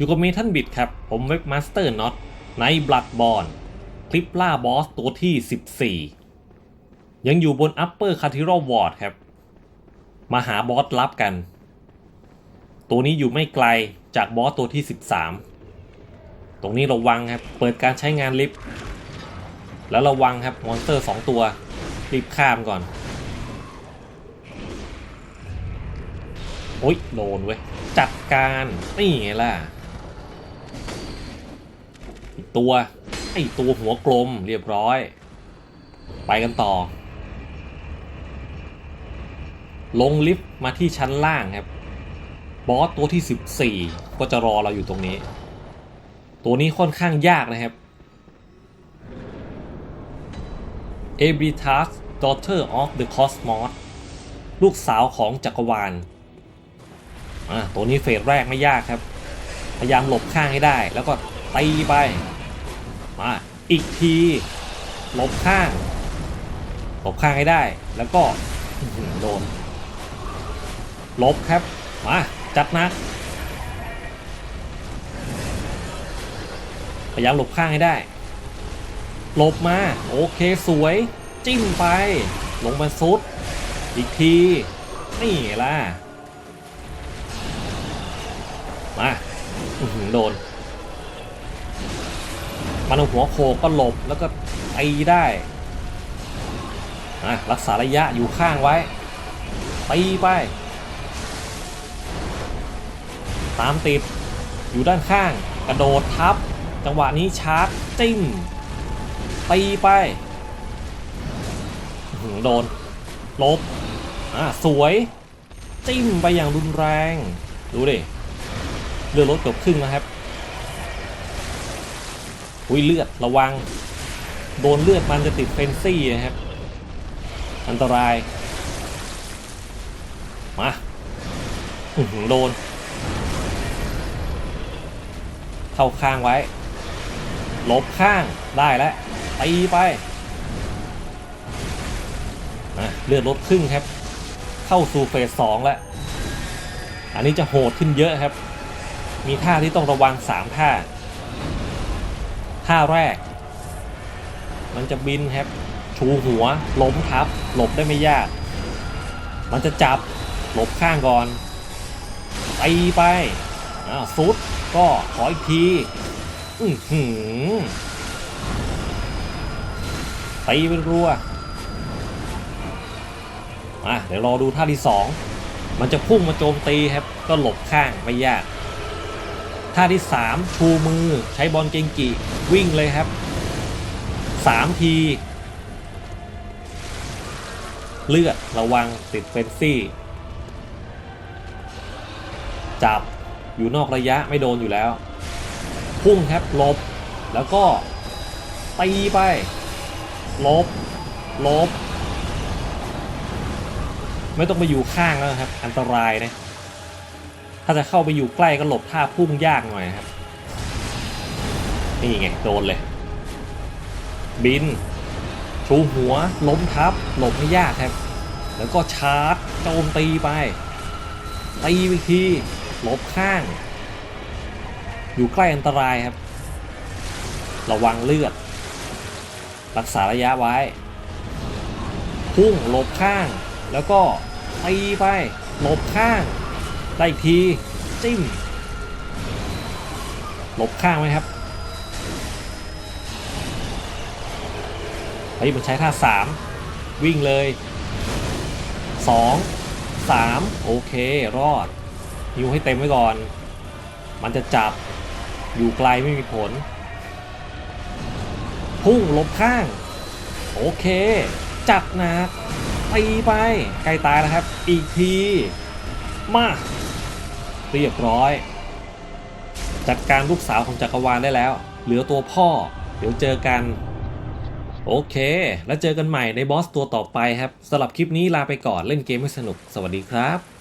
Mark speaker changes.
Speaker 1: อยู่กับเมทัลบิดครับ ผมเว็บมาสเตอร์น็อตในบลัดบอลคลิปล่าบอสตัวที่ 14 ยังอยู่บน Upper c a t h e d r a l Ward ครับ มาหาบอสลับกัน ตัวนี้อยู่ไม่ไกลจากบอสตัวที่ 13 ตรงนี้ระวังครับ เปิดการใช้งานลิฟต์แล้วระวังครับมอนสเตอร์ 2 ตัวรีบข้ามก่อน โอ๊ยโดนเว้ย จัดการ นี่ไงล่ะ ตัวไอตัวหัวกลมเรียบร้อย ไปกันต่อ ลงลิฟต์มาที่ชั้นล่างครับ บอสตัวที่ 14 ก็จะรอเราอยู่ตรงนี้ ตัวนี้ค่อนข้างยากนะครับ a b r i t a s Daughter of the Cosmos ลูกสาวของจักรวาลอะตัวนี้เฟสแรกไม่ยากครับ พยายามหลบข้างให้ได้ แล้วก็ตีไป มาอีกที ลบข้าง ลบข้างให้ได้ แล้วก็โดน ลบครับ มา จัดนักพยายามลบข้างให้ได้ ลบมา โอเคสวย จิ้มไป ลงมาซุด อีกที นี่ล่ะ มาโดน มันเอาหัวโคก็หลบแล้วก็ตีได้อะรักษาระยะอยู่ข้างไว้ตีไป ตามติดอยู่ด้านข้าง กระโดดทับ จังหวะนี้ชาร์จจิ้มตีไปโดนลบอะสวยจิ้มไปอย่างรุนแรง ดูดิเลือดลดเกือบครึ่งนะครับ อุ้ยเลือดระวัง โดนเลือดมันจะติดเฟนซี่นะครับ อันตราย มาโดน เข้าข้างไว้ ลบข้างได้แล้วตีไปเลือดลดครึ่งครับ เข้าสู่เฟสสองแล้ว อันนี้จะโหดขึ้นเยอะครับ มีท่าที่ต้องระวัง 3 ท่า ท่าแรก มันจะบินครับ ชูหัวล้มทับ หลบได้ไม่ยาก มันจะจับหลบข้างก่อนตีไปอ้าวซุดก็ขออีกทีอือหือตีเป็นรัวอะเดี๋ยวรอดูท่าที่สองมันจะพุ่งมาโจมตีครับ ก็หลบข้างไม่ยาก ท่าที่ 3 ชูมือใช้บอลเกงกิ วิ่งเลยครับ 3 ที เลือดระวังติดเฟนซี่ จับอยู่นอกระยะไม่โดนอยู่แล้ว พุ่งครับลบ แล้วก็ตีไป ลบ ลบ ไม่ต้องไปอยู่ข้างแล้วครับ อันตรายนะถ้าจะเข้าไปอยู่ใกล้ก็หลบท่าพุ่งยากหน่อยครับ นี่ไงโดนเลย บิน ชูหัว ล้มทับ หลบไม่ยากครับ แล้วก็ชาร์จโจมตีไป ตีไปทีหลบข้าง อยู่ใกล้อันตรายครับ ระวังเลือด รักษาระยะไว้ พุ่งหลบข้าง แล้วก็ตีไป หลบข้าง ได้อีกทีจิ้มหลบข้างไหมครับเฮ้ยมันใช้ท่าสามวิ่งเลยสองสามโอเค รอดฮิวให้เต็มไว้ก่อน มันจะจับอยู่ไกลไม่มีผล พุ่งหลบข้าง โอเค จัดหนักตีไปใกล้ตายแล้วครับ อีกที มา เรียบร้อย จัดการลูกสาวของจักรวาลได้แล้ว เหลือตัวพ่อ เดี๋ยวเจอกัน โอเค แล้วเจอกันใหม่ในบอสตัวต่อไปครับสำหรับคลิปนี้ลาไปก่อนเล่นเกมให้สนุก สวัสดีครับ